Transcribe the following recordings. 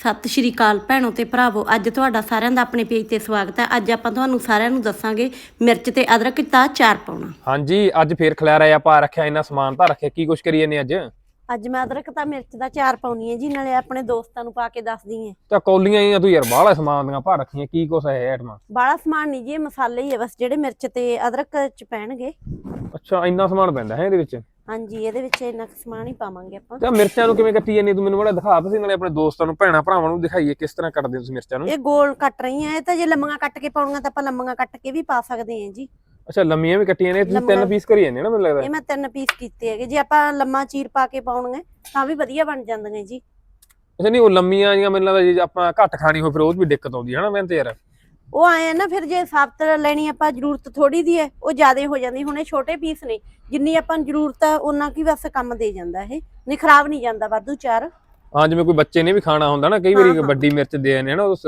ਸਤਿ ਸ਼੍ਰੀ ਅਕਾਲ ਭੈਣੋ ਤੇ ਭਰਾਵੋ ਅੱਜ ਤੁਹਾਡਾ ਸਾਰਿਆਂ ਦਾ ਆਪਣੇ ਪੇਜ ਤੇ ਸਵਾਗਤ ਹੈ। ਅੱਜ ਆਪਾਂ ਤੁਹਾਨੂੰ ਸਾਰਿਆਂ ਨੂੰ ਦੱਸਾਂਗੇ ਮਿਰਚ ਤੇ ਅਦਰਕ ਦਾ ਚਾਰ ਪਾਉਣਾ। ਹਾਂਜੀ ਅੱਜ ਫੇਰ ਖਿਲਾਰਾ ਆ ਪਾ ਰੱਖਿਆ ਇਹਨਾਂ ਸਮਾਨ ਤਾਂ ਰੱਖਿਆ ਕੀ ਕੁਛ ਕਰੀਏ ਨੇ ਅੱਜ? ਅੱਜ ਮੈਂ ਅਦਰਕ ਤਾਂ ਮਿਰਚ ਦਾ ਚਾਰ ਪਾਉਣੀ ਹੈ ਜੀ ਨਾਲੇ ਆਪਣੇ ਦੋਸਤਾਂ ਨੂੰ ਪਾ ਕੇ ਦੱਸਦੀ ਹਾਂ। ਤਾਂ ਕੌਲੀਆਂ ਹੀ ਆ ਤੂੰ ਯਾਰ ਬਾਹਲਾ ਸਮਾਨ ਦੀਆਂ ਪਾ ਰੱਖੀਆਂ ਕੀ ਕੁਛ ਹੈ ਆਈਟਮਾਂ? ਬਾਲਾ ਸਮਾਨ ਨਹੀਂ ਜੀ ਇਹ ਮਸਾਲੇ ਹੀ ਹੈ ਬਸ ਜਿਹੜੇ ਮਿਰਚ ਤੇ ਅਦਰਕ ਚ ਪੈਣਗੇ। ਅੱਛਾ ਇੰਨਾ ਸਮਾਨ ਪੈਂਦਾ ਹੈ ਇਹਦੇ ਵਿੱਚ? ਹਾਂਜੀ ਇਹਦੇ ਵਿੱਚ ਇੰਨਾ ਕੁ ਸਮਾਨ ਹੀ ਪਾਵਾਂਗੇ ਆਪਾਂ। ਤਾਂ ਮਿਰਚਾਂ ਨੂੰ ਕਿਵੇਂ ਕੱਟੀ ਜਾਂਦੀ ਤੂੰ ਮੈਨੂੰ ਬੜਾ ਦਿਖਾ ਤੁਸੀਂ ਨਾਲੇ ਆਪਣੇ ਦੋਸਤਾਂ ਨੂੰ ਭੈਣਾਂ ਭਰਾਵਾਂ ਨੂੰ ਦਿਖਾਈਏ ਕਿਸ ਤਰ੍ਹਾਂ ਕੱਟਦੇ ਹੋ ਤੁਸੀਂ ਮਿਰਚਾਂ ਨੂੰ। ਇਹ ਗੋਲ ਕੱਟ ਰਹੀਆਂ ਇਹ ਤਾਂ ਜੇ ਲੰਮੀਆਂ ਕੱਟ ਕੇ ਪਾਉਣੀਆਂ ਤਾਂ ਆਪਾਂ ਲੰਮੀਆਂ ਕੱਟ ਕੇ ਵੀ ਪਾ ਸਕਦੇ ਹਾਂ ਜੀ। ਅੱਛਾ ਲੰਮੀਆਂ ਵੀ ਕੱਟੀਆਂ ਨੇ ਤੁਸੀਂ ਤਿੰਨ ਪੀਸ ਕਰੀ ਜਾਂਦੇ ਨਾ ਮੈਨੂੰ ਲੱਗਦਾ। ਇਹ ਮੈਂ ਤਿੰਨ ਪੀਸ ਕੀਤੇ ਹੈਗੇ ਜੇ ਆਪਾਂ ਲੰਮਾ ਚੀਰ ਪਾ ਕੇ ਪਾਉਣਗੇ ਤਾਂ ਵੀ ਵਧੀਆ ਬਣ ਜਾਂਦੀਆਂ ਜੀ। ਅੱਛਾ ਨਹੀਂ ਉਹ ਲੰਮੀਆਂ ਜੀਆਂ ਮੈਨੂੰ ਲੱਗਦਾ ਜੇ ਆਪਾਂ ਘੱਟ ਖਾਣੀ ਹੋ ਫਿਰ ਉਹ ਵੀ ਦਿੱਕਤ ਆਉਂਦੀ ਹੈ ਨਾ ਮੈਂ ਤੇ ਯਾਰ। ਉਹ ਆਏ ਨਾ ਫਿਰ ਜੇ ਸਾਬਤ ਲੈਣੀ ਆਪਾਂ ਜ਼ਰੂਰਤ ਥੋੜੀ ਦੀ ਹੈ ਉਹ ਜ਼ਿਆਦਾ ਹੋ ਜਾਂਦੀ ਹੁਣ ਇਹ ਛੋਟੇ ਪੀਸ ਨੇ ਜਿੰਨੀ ਆਪਾਂ ਨੂੰ ਜ਼ਰੂਰਤ ਆ ਉਹਨਾਂ ਕੀ ਬਸ ਕੰਮ ਦੇ ਜਾਂਦਾ ਇਹ ਨਹੀਂ ਖਰਾਬ ਨਹੀਂ ਜਾਂਦਾ ਵਾਧੂ ਚਾਰ। ਹਾਂ ਜਿਵੇਂ ਕੋਈ ਬੱਚੇ ਨੇ ਵੀ ਖਾਣਾ ਹੁੰਦਾ ਨਾ ਕਈ ਵਾਰੀ। ਵੱਡੀ ਮਿਰਚ ਦੇ ਆਨੇ ਨਾ ਉਸ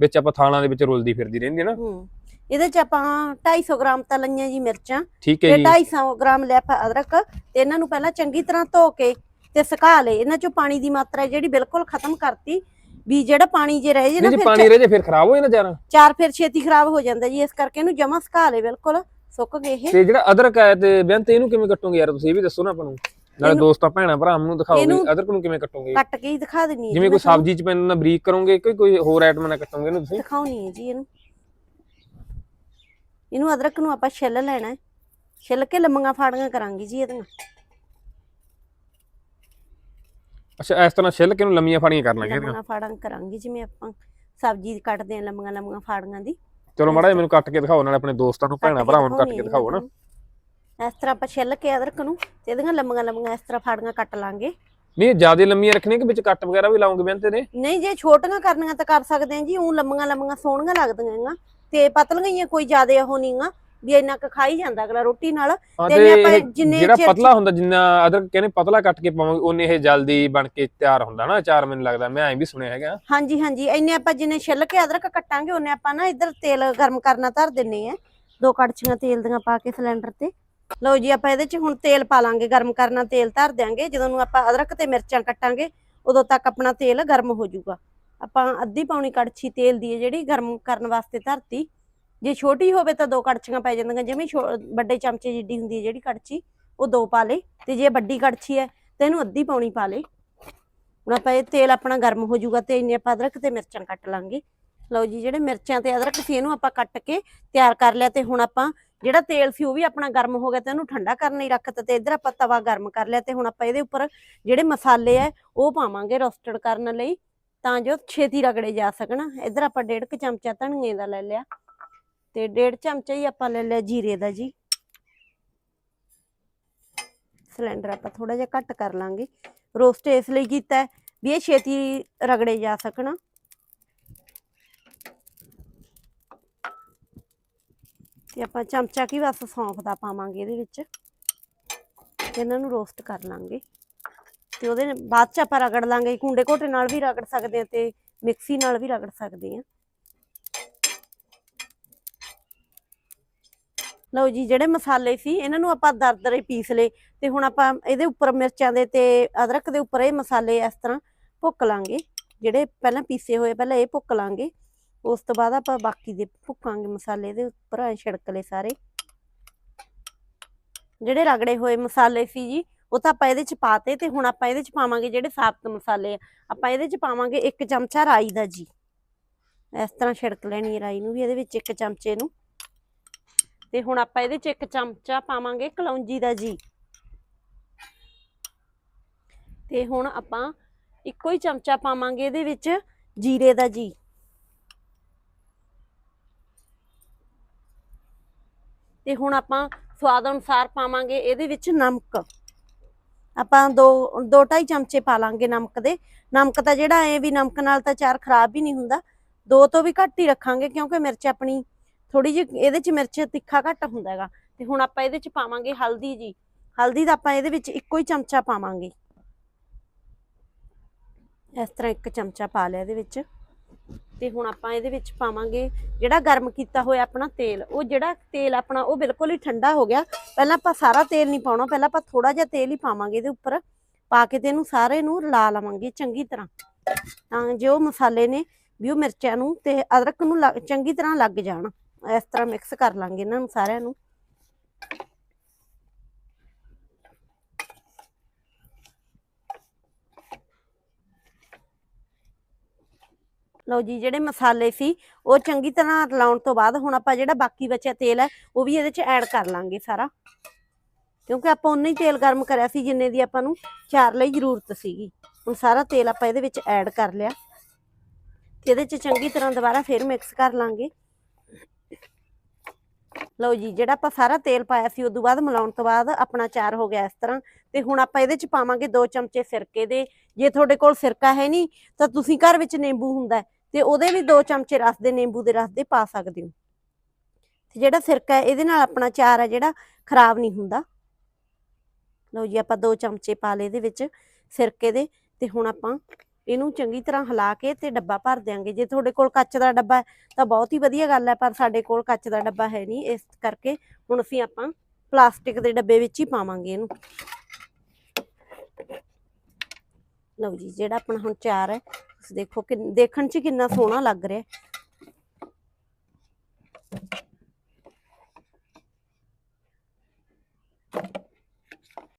ਵਿੱਚ ਆਪਾਂ ਥਾਲਾਂ ਦੇ ਵਿੱਚ ਰੁਲਦੀ ਫਿਰਦੀ ਰਹਿੰਦੀ ਹੈ ਨਾ। ਹੂੰ ਇਹਦੇ ਚ ਆਪਾਂ 250 ਗ੍ਰਾਮ ਤਾਂ ਲਈਆਂ ਜੀ ਮਿਰਚਾਂ। ਠੀਕ ਤੇ ਹੈ ਜੀ 250 ਗ੍ਰਾਮ ਲਿਆ ਆਪਾਂ ਅਦਰਕ ਤੇ ਇਹਨਾਂ ਨੂੰ ਪਹਿਲਾਂ ਚੰਗੀ ਤਰ੍ਹਾਂ ਧੋ ਕੇ ਤੇ ਸੁਕਾ ਲਏ। ਇਹਨਾਂ ਚੋਂ ਪਾਣੀ ਦੀ ਮਾਤਰਾ ਜਿਹੜੀ ਬਿਲਕੁਲ ਖਤਮ ਕਰਤੀ ਵੀ ਜਿਹੜਾ ਪਾਣੀ ਜੇ ਰਹਿ ਜੇ ਨਾ ਜੀ ਫਿਰ ਪਾਣੀ ਰਹਿ ਜੇ ਫਿਰ ਖਰਾਬ ਹੋ ਜਾਂਦਾ ਚਾਰ ਚਾਰ ਫਿਰ ਛੇਤੀ ਖਰਾਬ ਹੋ ਜਾਂਦਾ ਜੀ ਇਸ ਕਰਕੇ ਇਹਨੂੰ ਜਮਾ ਸੁਕਾ ਲਏ ਬਿਲਕੁਲ ਸੁੱਕ ਗਏ ਇਹ। ਤੇ ਜਿਹੜਾ ਅਦਰਕ ਹੈ ਤੇ ਬੇਨਤੀ ਇਹਨੂੰ ਕਿਵੇਂ ਕੱਟੋਗੇ ਯਾਰ ਤੁਸੀਂ? ਇਹ ਵੀ ਦੱਸੋ ਨਾ ਆਪਾਂ ਨੂੰ। ਨਾਲੇ ਦੋਸਤਾਂ ਭੈਣਾਂ ਭਰਾਵਾਂ ਨੂੰ ਦਿਖਾਓਗੇ ਅਦਰਕ ਨੂੰ ਕਿਵੇਂ ਕੱਟੋਗੇ। ਕੱਟ ਕੇ ਹੀ ਦਿਖਾ ਦੇਣੀ ਹੈ ਜਿਵੇਂ ਕੋਈ। ਸਬਜ਼ੀ ਚ ਪੈਂਦਾ ਬਰੀਕ ਕਰੋਗੇ ਕੋਈ ਕੋਈ ਹੋਰ ਆਈਟਮ ਨਾਲ ਕੱਟੋਗੇ ਇਹਨੂੰ ਤੁਸੀਂ? ਦਿਖਾਉਣੀ ਹੈ ਜੀ ਇਹਨੂੰ। ਇਹਨੂੰ ਅਦਰਕ ਨੂੰ ਆਪਾਂ ਛਿੱਲ ਲੈਣਾ ਹੈ। ਛਿੱਲ ਕੇ ਲੰਮੀਆਂ ਫਾੜੀਆਂ ਕਰਾਂਗੇ ਜੀ ਇਹਦੀਆਂ ਅੱਛਾ ਇਸ ਤਰ੍ਹਾਂ ਛਿੱਲ ਕੇ ਇਹਨੂੰ ਲੰਮੀਆਂ ਫਾੜੀਆਂ ਕਰ ਲਾਂਗੇ ਲੰਮੀਆਂ ਫਾੜਾਂ ਕਰਾਂਗੇ ਜਿਵੇਂ ਆਪਾਂ ਸਬਜ਼ੀ ਕੱਟਦੇ ਆ ਲੰਮੀਆਂ ਲੰਮੀਆਂ ਫਾੜੀਆਂ ਦੀ। ਚਲੋ ਮਾੜਾ ਮੈਨੂੰ ਕੱਟ ਕੇ ਦਿਖਾਓ ਨਾਲੇ ਆਪਣੇ ਦੋਸਤਾਂ ਨੂੰ ਭੈਣਾਂ ਭਰਾਵਾਂ ਨੂੰ ਕੱਟ ਕੇ ਦਿਖਾਓ ਨਾ। ਇਸ ਤਰ੍ਹਾਂ ਆਪਾਂ ਛਿੱਲ ਕੇ ਅਦਰਕ ਨੂੰ ਤੇ ਇਹਦੀਆਂ ਲੰਮੀਆਂ ਲੰਮੀਆਂ ਇਸ ਤਰ੍ਹਾਂ ਫਾੜੀਆਂ ਕੱਟ ਲਾਂਗੇ। ਨਹੀਂ ਜ਼ਿਆਦਾ ਲੰਮੀਆਂ ਰੱਖਣੀਆਂ ਕਿ ਵਿੱਚ ਕੱਟ ਵਗੈਰਾ ਵੀ ਲਾਉਂਗੇ ਬੇਨਤੀ ਨੇ ਨਹੀਂ ਜੇ ਛੋਟੀਆਂ ਕਰਨੀਆਂ ਤਾਂ ਕਰ ਸਕਦੇ ਆ ਜੀ ਉਹ ਲੰਮੀਆਂ ਲੰਮੀਆਂ ਸੋਹਣੀਆਂ ਲੱਗਦੀਆਂ ਹੈਗੀਆਂ। ਤੇ ਪਤਲੀਆਂ ਹੀ ਆ, ਕੋਈ ਜ਼ਿਆਦਾ ਉਹ ਨਹੀਂਗਾ ਵੀ ਇੰਨਾ ਕੁ ਖਾਈ ਜਾਂਦਾ ਅਗਲਾ ਰੋਟੀ ਨਾਲ ਤੇ ਤੇ ਆਪਾਂ ਜਿੰਨੇ ਜਿਹੜਾ ਚਿਰ- ਪਤਲਾ ਹੁੰਦਾ ਜਿੰਨਾ ਅਦਰਕ ਕਹਿੰਦੇ ਪਤਲਾ ਕੱਟ ਕੇ ਪਾਵਾਂਗੇ ਉਹਨੇ ਇਹ ਜਲਦੀ ਬਣ ਕੇ ਤਿਆਰ ਹੁੰਦਾ ਨਾ ਅਚਾਰ ਮੈਨੂੰ ਲੱਗਦਾ ਮੈਂ ਐਂ ਵੀ ਸੁਣਿਆ ਹੈਗਾ। ਹਾਂਜੀ ਹਾਂਜੀ ਇੰਨੇ ਆਪਾਂ ਜਿੰਨੇ ਛਿੱਲ ਕੇ ਅਦਰਕ ਕੱਟਾਂਗੇ ਉਹਨੇ ਆਪਾਂ ਨਾ ਇੱਧਰ ਤੇਲ ਗਰਮ ਕਰਨਾ ਧਰ ਦਿੰਨੇ ਆ। ਦੋ ਕੜਛੀਆਂ ਤੇਲ ਦੀਆਂ ਪਾ ਕੇ ਸਿਲੰਡਰ ਤੇ। ਲਓ ਜੀ ਆਪਾਂ ਇਹਦੇ 'ਚ ਹੁਣ ਤੇਲ ਪਾ ਲਾਂਗੇ ਗਰਮ ਕਰਨਾ ਤੇਲ ਧਰ ਦਿਆਂਗੇ ਜਦੋਂ ਨੂੰ ਆਪਾਂ ਅਦਰਕ ਤੇ ਮਿਰਚਾਂ ਕੱਟਾਂਗੇ ਉਦੋਂ ਤੱਕ ਆਪਣਾ ਤੇਲ ਗਰਮ ਹੋ ਜਾਊਗਾ। ਆਪਾਂ ਅੱਧੀ ਪੌਣੀ ਕੜਛੀ ਤੇਲ ਦੀ ਹੈ ਜਿਹੜੀ ਗਰਮ ਕਰਨ ਵਾਸਤੇ ਧਰਤੀ ਜੇ ਛੋਟੀ ਹੋਵੇ ਤਾਂ ਦੋ ਕੜਛੀਆਂ ਪੈ ਜਾਂਦੀਆਂ, ਜਿਵੇਂ ਵੱਡੇ ਚਮਚੇ ਜਿੱਡੀ ਹੁੰਦੀ ਹੈ ਜਿਹੜੀ ਕੜਛੀ, ਉਹ ਦੋ ਪਾ ਲੇ ਤੇ ਜੇ ਵੱਡੀ ਕੜਛੀ ਹੈ ਤੇ ਇਹਨੂੰ ਅੱਧੀ ਪਾਉਣੀ ਪਾ ਲੇ ਹੁਣ ਆਪਾਂ ਇਹ ਤੇਲ ਆਪਣਾ ਗਰਮ ਹੋ ਜਾਊਗਾ ਤੇ ਇੰਨੇ ਆਪਾਂ ਅਦਰਕ ਤੇ ਮਿਰਚਾਂ ਕੱਟ ਲਾਂਗੇ। ਲਓ ਜੀ, ਜਿਹੜੇ ਮਿਰਚਾਂ ਤੇ ਅਦਰਕ ਸੀ ਇਹਨੂੰ ਆਪਾਂ ਕੱਟ ਕੇ ਤਿਆਰ ਕਰ ਲਿਆ ਤੇ ਹੁਣ ਆਪਾਂ ਜਿਹੜਾ ਤੇਲ ਸੀ ਉਹ ਵੀ ਆਪਣਾ ਗਰਮ ਹੋ ਗਿਆ ਤੇ ਉਹਨੂੰ ਠੰਡਾ ਕਰਨ ਲਈ ਰੱਖਤਾ ਤੇ ਇਧਰ ਆਪਾਂ ਤਵਾ ਗਰਮ ਕਰ ਲਿਆ ਤੇ ਹੁਣ ਆਪਾਂ ਇਹਦੇ ਉੱਪਰ ਜਿਹੜੇ ਮਸਾਲੇ ਆ ਉਹ ਪਾਵਾਂਗੇ ਰੋਸਟਡ ਕਰਨ ਲਈ ਤਾਂ ਜੋ ਛੇਤੀ ਰਗੜੇ ਜਾ ਸਕਣ। ਇਧਰ ਆਪਾਂ ਡੇਢ ਕੁ ਚਮਚਾ ਧਨੀਏ ਦਾ ਲੈ ਲਿਆ। ਤੇ ਡੇਢ ਚਮਚਾ ਹੀ ਆਪਾਂ ਲੈ ਲਿਆ ਜੀਰੇ ਦਾ ਜੀ। ਸਿਲੰਡਰ ਆਪਾਂ ਥੋੜਾ ਜਿਹਾ ਘੱਟ ਕਰ ਲਾਂਗੇ। ਰੋਸਟ ਇਸ ਲਈ ਕੀਤਾ ਵੀ ਇਹ ਛੇਤੀ ਰਗੜੇ ਜਾ ਸਕਣ। ਤੇ ਆਪਾਂ ਚਮਚਾ ਕੀ ਬਸ ਸੌਂਫ ਦਾ ਪਾਵਾਂਗੇ ਇਹਦੇ ਵਿੱਚ। ਤੇ ਇਹਨਾਂ ਨੂੰ ਰੋਸਟ ਕਰ ਲਾਂਗੇ। ਤੇ ਉਹਦੇ ਬਾਅਦ ਚ ਆਪਾਂ ਰਗੜ ਲਾਂਗੇ। ਕੁੰਡੇ ਘੋਟੇ ਨਾਲ ਵੀ ਰਗੜ ਸਕਦੇ ਆ ਤੇ ਮਿਕਸੀ ਨਾਲ ਵੀ ਰਗੜ ਸਕਦੇ ਆ ਲਓ ਜੀ, ਜਿਹੜੇ ਮਸਾਲੇ ਸੀ, ਇਹਨਾਂ ਨੂੰ ਆਪਾਂ ਦਰਦਰੇ ਪੀਸ ਲਏ ਤੇ ਹੁਣ ਆਪਾਂ ਇਹਦੇ ਉੱਪਰ ਮਿਰਚਾਂ ਦੇ ਤੇ ਅਦਰਕ ਦੇ ਉੱਪਰ ਇਹ ਮਸਾਲੇ ਇਸ ਤਰ੍ਹਾਂ ਭੁੱਕ ਲਾਂਗੇ। ਜਿਹੜੇ ਪਹਿਲਾਂ ਪੀਸੇ ਹੋਏ, ਪਹਿਲਾਂ ਇਹ ਭੁੱਕ ਲਾਂਗੇ। ਉਸ ਤੋਂ ਬਾਅਦ ਆਪਾਂ ਬਾਕੀ ਦੇ ਭੁੱਕਾਂਗੇ ਮਸਾਲੇ ਦੇ ਉੱਪਰ, ਐ ਛਿੜਕ ਲਏ ਸਾਰੇ। ਜਿਹੜੇ ਰਗੜੇ ਹੋਏ ਮਸਾਲੇ ਸੀ ਜੀ, ਉਹ ਤਾਂ ਆਪਾਂ ਇਹਦੇ ਚ ਪਾਤੇ ਤੇ ਹੁਣ ਆਪਾਂ ਇਹਦੇ ਚ ਪਾਵਾਂਗੇ ਜਿਹੜੇ ਸਾਬਤ ਮਸਾਲੇ ਆ। ਆਪਾਂ ਇਹਦੇ ਚ ਪਾਵਾਂਗੇ ਇੱਕ ਚਮਚਾ ਰਾਈ ਦਾ ਜੀ। ਇਸ ਤਰ੍ਹਾਂ ਛਿੜਕ ਲੈਣੀ ਰਾਈ ਨੂੰ ਵੀ, ਇਹਦੇ ਵਿੱਚ ਇੱਕ ਚਮਚੇ ਨੂੰ। ਤੇ ਹੁਣ ਆਪਾਂ ਇਹਦੇ ਚ ਇੱਕ ਚਮਚਾ ਪਾਵਾਂਗੇ ਕਲੌਂਜੀ ਦਾ ਜੀ। ਤੇ ਹੁਣ ਆਪਾਂ ਇੱਕੋ ਹੀ ਚਮਚਾ ਪਾਵਾਂਗੇ ਇਹਦੇ ਵਿੱਚ ਜੀਰੇ ਦਾ ਜੀ। ਤੇ ਹੁਣ ਆਪਾਂ ਸਵਾਦ ਅਨੁਸਾਰ ਪਾਵਾਂਗੇ ਇਹਦੇ ਵਿੱਚ ਨਮਕ। ਆਪਾਂ ਦੋ ਦੋ ਢਾਈ ਚਮਚੇ ਪਾ ਲਾਂਗੇ ਨਮਕ ਦੇ। ਨਮਕ ਤਾਂ ਜਿਹੜਾ ਐ ਵੀ ਨਮਕ ਨਾਲ ਤਾਂ ਚਾਰ ਖਰਾਬ ਵੀ ਨਹੀਂ ਹੁੰਦਾ। ਦੋ ਤੋਂ ਵੀ ਘੱਟ ਹੀ ਰੱਖਾਂਗੇ ਕਿਉਂਕਿ ਮਿਰਚ ਆਪਣੀ ਥੋੜੀ ਜਿਹੀ ਇਹਦੇ ਚ ਮਿਰਚ ਤਿੱਖਾ ਘੱਟ ਹੁੰਦਾ ਹੈਗਾ, ਤੇ ਹੁਣ ਆਪਾਂ ਇਹਦੇ ਚ ਪਾਵਾਂਗੇ ਹਲਦੀ ਜੀ। ਹਲਦੀ ਦਾ ਆਪਾਂ ਇਹਦੇ ਵਿੱਚ ਇੱਕੋ ਹੀ ਚਮਚਾ ਪਾਵਾਂਗੇ। ਇਸ ਤਰ੍ਹਾਂ ਇੱਕ ਚਮਚਾ ਪਾ ਲਿਆ ਇਹਦੇ ਵਿੱਚ। ਤੇ ਹੁਣ ਆਪਾਂ ਇਹਦੇ ਵਿੱਚ ਪਾਵਾਂਗੇ ਜਿਹੜਾ ਗਰਮ ਕੀਤਾ ਹੋਇਆ ਆਪਣਾ ਤੇਲ, ਉਹ ਜਿਹੜਾ ਤੇਲ ਆਪਣਾ ਉਹ ਬਿਲਕੁਲ ਹੀ ਠੰਡਾ ਹੋ ਗਿਆ। ਪਹਿਲਾਂ ਆਪਾਂ ਸਾਰਾ ਤੇਲ ਨਹੀਂ ਪਾਉਣਾ, ਪਹਿਲਾਂ ਆਪਾਂ ਥੋੜਾ ਜਿਹਾ ਤੇਲ ਹੀ ਪਾਵਾਂਗੇ ਇਹਦੇ ਉੱਪਰ। ਪਾ ਕੇ ਤੇ ਇਹਨੂੰ ਸਾਰੇ ਨੂੰ ਰਲਾ ਲਵਾਂਗੇ ਚੰਗੀ ਤਰ੍ਹਾਂ। ਤਾਂ ਜੋ ਮਸਾਲੇ ਨੇ ਵੀ ਉਹ ਮਿਰਚਾਂ ਨੂੰ ਤੇ ਅਦਰਕ ਨੂੰ ਲੱਗ- ਚੰਗੀ ਤਰ੍ਹਾਂ ਲੱਗ ਜਾਣ। ਇਸ ਤਰ੍ਹਾਂ ਮਿਕਸ ਕਰ ਲਾਂਗੇ ਇਹਨਾਂ ਨੂੰ ਸਾਰਿਆਂ ਨੂੰ। ਲਓ ਜੀ, ਜਿਹੜੇ ਮਸਾਲੇ ਸੀ, ਉਹ ਚੰਗੀ ਤਰ੍ਹਾਂ ਰਲਾਉਣ ਤੋਂ ਬਾਅਦ ਹੁਣ ਆਪਾਂ ਜਿਹੜਾ ਬਾਕੀ ਬਚਿਆ ਤੇਲ ਹੈ, ਉਹ ਵੀ ਇਹਦੇ 'ਚ ਐਡ ਕਰ ਲਾਂਗੇ ਸਾਰਾ। ਕਿਉਂਕਿ ਆਪਾਂ ਉਨਾ ਹੀ ਤੇਲ ਗਰਮ ਕਰਿਆ ਸੀ, ਜਿੰਨੇ ਦੀ ਆਪਾਂ ਨੂੰ ਚਾਰ ਲਈ ਜ਼ਰੂਰਤ ਸੀਗੀ। ਹੁਣ ਸਾਰਾ ਤੇਲ ਆਪਾਂ ਇਹਦੇ ਵਿੱਚ ਐਡ ਕਰ ਲਿਆ। ਤੇ ਇਹਦੇ 'ਚ ਚੰਗੀ ਤਰ੍ਹਾਂ ਦੁਬਾਰਾ ਫਿਰ ਮਿਕਸ ਕਰ ਲਾਂਗੇ। ਲਓ ਜੀ, ਜਿਹੜਾ ਆਪਾਂ ਸਾਰਾ ਤੇਲ ਪਾਇਆ ਸੀ, ਉਦੋਂ ਬਾਅਦ ਮਿਲਾਉਣ ਤੋਂ ਬਾਅਦ ਆਪਣਾ ਚਾਰ ਹੋ ਗਿਆ ਇਸ ਤਰ੍ਹਾਂ। ਤੇ ਹੁਣ ਆਪਾਂ ਇਹਦੇ 'ਚ ਪਾਵਾਂਗੇ 2 ਚਮਚੇ ਸਿਰਕੇ ਦੇ। ਜੇ ਤੁਹਾਡੇ ਕੋਲ ਸਿਰਕਾ ਹੈ ਨਹੀਂ, ਤਾਂ ਤੁਸੀਂ ਘਰ ਵਿੱਚ ਨਿੰਬੂ ਹੁੰਦਾ ਤੇ ਉਹਦੇ ਵੀ 2 ਚਮਚੇ ਰਸ ਦੇ ਨਿੰਬੂ ਦੇ ਰਸ ਦੇ ਪਾ ਸਕਦੇ ਹੋ। ਤੇ ਜਿਹੜਾ ਸਿਰਕਾ ਹੈ, ਇਹਦੇ ਨਾਲ ਆਪਣਾ ਚਾਰ ਹੈ ਜਿਹੜਾ, ਖਰਾਬ ਨਹੀਂ ਹੁੰਦਾ। ਲਓ ਜੀ, ਆਪਾਂ 2 ਚਮਚੇ ਪਾ ਲਏ ਇਹਦੇ ਵਿੱਚ ਸਿਰਕੇ ਦੇ, ਤੇ ਹੁਣ ਆਪਾਂ ਇਹਨੂੰ ਚੰਗੀ ਤਰ੍ਹਾਂ ਹਿਲਾ ਕੇ ਤੇ ਡੱਬਾ ਭਰ ਦਿਆਂਗੇ। ਜੇ ਤੁਹਾਡੇ ਕੋਲ ਕੱਚ ਦਾ ਡੱਬਾ ਤਾਂ ਬਹੁਤ ਹੀ ਵਧੀਆ ਗੱਲ ਹੈ, ਪਰ ਸਾਡੇ ਕੋਲ ਕੱਚ ਦਾ ਡੱਬਾ ਹੈ ਨਹੀਂ। ਇਸ ਕਰਕੇ ਹੁਣ ਅਸੀਂ ਆਪਾਂ ਪਲਾਸਟਿਕ ਦੇ ਡੱਬੇ ਵਿੱਚ ਹੀ ਪਾਵਾਂਗੇ ਇਹਨੂੰ। ਲਓ ਜੀ, ਜਿਹੜਾ ਆਪਣਾ ਹੁਣ ਚਾਰ ਹੈ, ਤੁਸੀਂ ਦੇਖੋ ਕਿ ਦੇਖਣ 'ਚ ਕਿੰਨਾ ਸੋਹਣਾ ਲੱਗ ਰਿਹਾ ਹੈ।